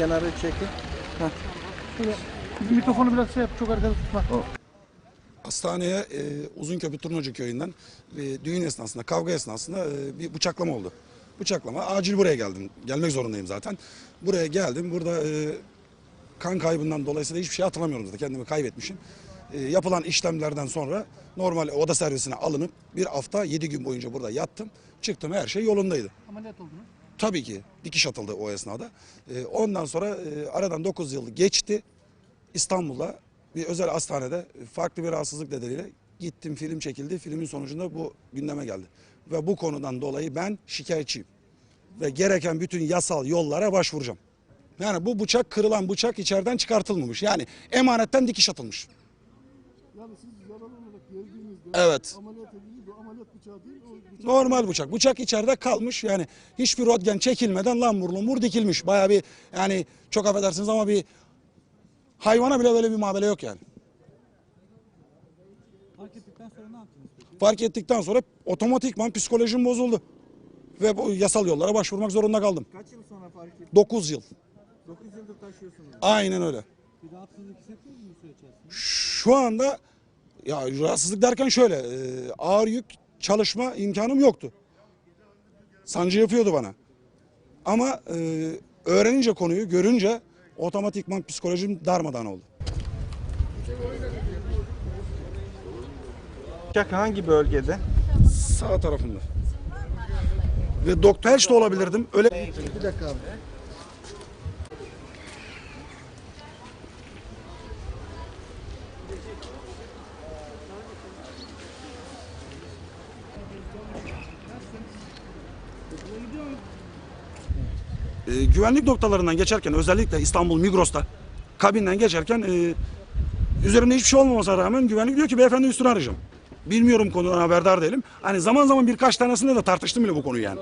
kenarı çekin. Şöyle mikrofonu biraz şey yap çok arkada tutma. Hastaneye e, Uzunköprü Turnucu köyünden e, düğün esnasında, kavga esnasında e, bir bıçaklama oldu. Bıçaklama. Acil buraya geldim. Gelmek zorundayım zaten. Buraya geldim. Burada e, kan kaybından dolayısıyla hiçbir şey hatırlamıyorum zaten. Kendimi kaybetmişim. E, yapılan işlemlerden sonra normal oda servisine alınıp bir hafta 7 gün boyunca burada yattım. Çıktım her şey yolundaydı. Ameliyat oldunuz. Tabii ki dikiş atıldı o esnada. Ee, ondan sonra e, aradan 9 yıl geçti. İstanbul'da bir özel hastanede farklı bir rahatsızlık nedeniyle gittim film çekildi. Filmin sonucunda bu gündeme geldi. Ve bu konudan dolayı ben şikayetçiyim. Ve gereken bütün yasal yollara başvuracağım. Yani bu bıçak kırılan bıçak içeriden çıkartılmamış. Yani emanetten dikiş atılmış. Yani siz yaralı olarak geldiğinizde Evet. ameliyat edildi. O ameliyat bıçağı değil, o bıçak Normal bıçak. Bıçak içeride kalmış. Yani hiçbir röntgen çekilmeden lambur lumbur dikilmiş. Baya bir yani çok affedersiniz ama bir hayvana bile böyle bir muamele yok yani. Fark ettikten sonra ne yaptınız peki? Fark ettikten sonra otomatikman psikolojim bozuldu. Ve bu yasal yollara başvurmak zorunda kaldım. Kaç yıl sonra fark ettiniz? 9 yıl. 9 yıldır taşıyorsunuz. Aynen öyle. Bir rahatsızlık hissettiniz mi bu süre içerisinde? Şu anda ya rahatsızlık derken şöyle e, ağır yük çalışma imkanım yoktu. Sancı yapıyordu bana. Ama e, öğrenince konuyu görünce otomatikman psikolojim darmadan oldu. Bıçak hangi bölgede? Sağ tarafımda. Ve doktor de olabilirdim. Öyle Bir dakika abi. E, güvenlik noktalarından geçerken özellikle İstanbul Migros'ta kabinden geçerken e, üzerimde hiçbir şey olmamasına rağmen güvenlik diyor ki beyefendi üstünü arayacağım. Bilmiyorum konudan haberdar değilim. Hani zaman zaman birkaç tanesinde de tartıştım bile bu konuyu yani.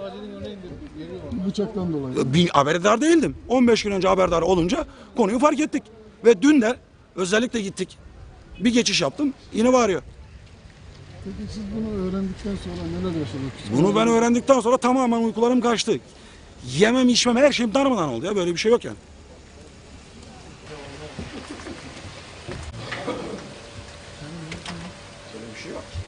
Bıçaktan dolayı. Bir haberdar değildim. 15 gün önce haberdar olunca konuyu fark ettik. Ve dün de özellikle gittik. Bir geçiş yaptım. Yine bağırıyor. Peki siz bunu öğrendikten sonra neler yaşadınız? Bunu ben öğrendikten sonra tamamen uykularım kaçtı. Yemem içmem her şeyim darmadan oldu ya. Böyle bir şey yok yani. Böyle bir şey yok.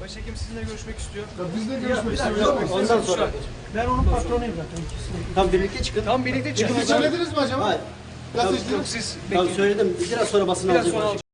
Başhekim sizinle görüşmek istiyor. Ya biz de görüşmek istiyoruz. Ondan sonra. Ben onun patronuyum zaten. Tam birlikte çıkın. Tam birlikte çıkın. Siz söylediniz mi acaba? Hayır. Gazeteciler. Yok siz Tamam bekleyin. söyledim. Biraz sonra basın Biraz sonra